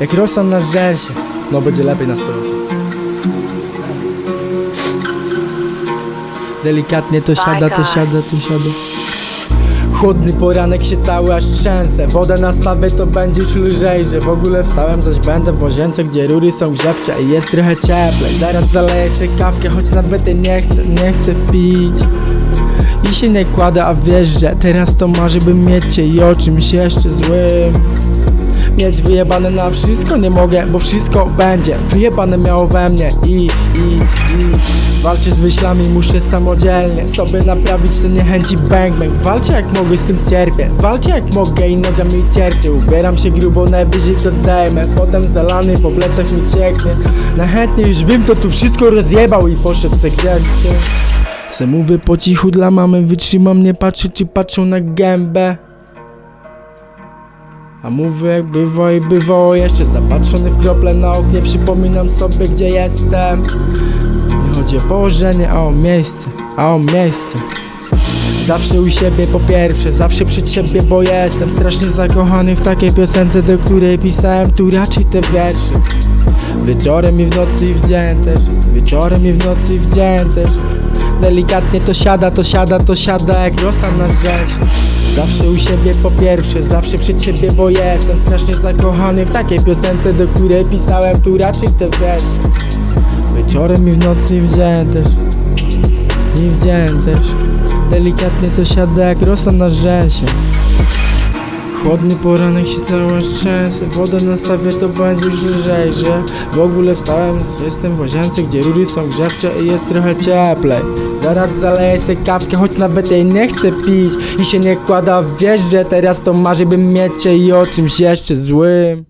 Jak rosa na żelsie No będzie lepiej na stole Delikatnie to siada, to siada, to siada. Chłodny poranek się cały aż trzęsę. Wodę nastawię to będzie już lżejsze. W ogóle wstałem zaś będę w łazience Gdzie rury są grzewcze i jest trochę cieplej. Zaraz zaleję sobie kawkę, choć nawet jej nie chcę, nie chcę pić. I się nie kładę, a wiesz, że teraz to marzy bym mieć cię i o czymś jeszcze złym Mieć wyjebane na wszystko? Nie mogę, bo wszystko będzie Wyjebane miało we mnie i, i, i Walczę z myślami, muszę samodzielnie Sobie naprawić te niechęci. Bang bang. Walczę jak mogę, z tym cierpię. Walczę jak mogę i noga mi cierpię. Ubieram się grubo, najwyżej to zdejmę. Potem zalany po plecach mi cieknie Najchętniej już bym to tu wszystko rozjebał I poszedł se gdzieś Se mówię po cichu dla mamy Wytrzymam, nie patrzę czy patrzą na gębę a mówię jak bywa i bywało jeszcze Zapatrzony w krople na oknie Przypominam sobie gdzie jestem Nie chodzi o położenie, a o miejsce A o miejsce Zawsze u siebie po pierwsze, zawsze przed siebie, bo jestem strasznie zakochany w takiej piosence, do której pisałem tu raczej te wiersze. Wieczorem i w nocy i w dzień też, wieczorem i w nocy i w dzień też. Delikatnie to siada, to siada, to siada jak rosa na rzesie. Zawsze u siebie po pierwsze, zawsze przed siebie, bo jestem strasznie zakochany w takiej piosence, do której pisałem tu raczej te wiersze. Wieczorem i w nocy i w dzień też, i w dzień też. Delikatnie to siada jak rosa na rzesie Chłodny poranek się cała trzęsę Wodę nastawię to będzie już lżej Że w ogóle wstałem Jestem w łazience gdzie rury są grzewcze I jest trochę cieplej. Zaraz zaleję sobie kawkę Choć nawet jej nie chcę pić. I się nie kłada Wiesz, że teraz to marzy bym mieć I o czymś jeszcze złym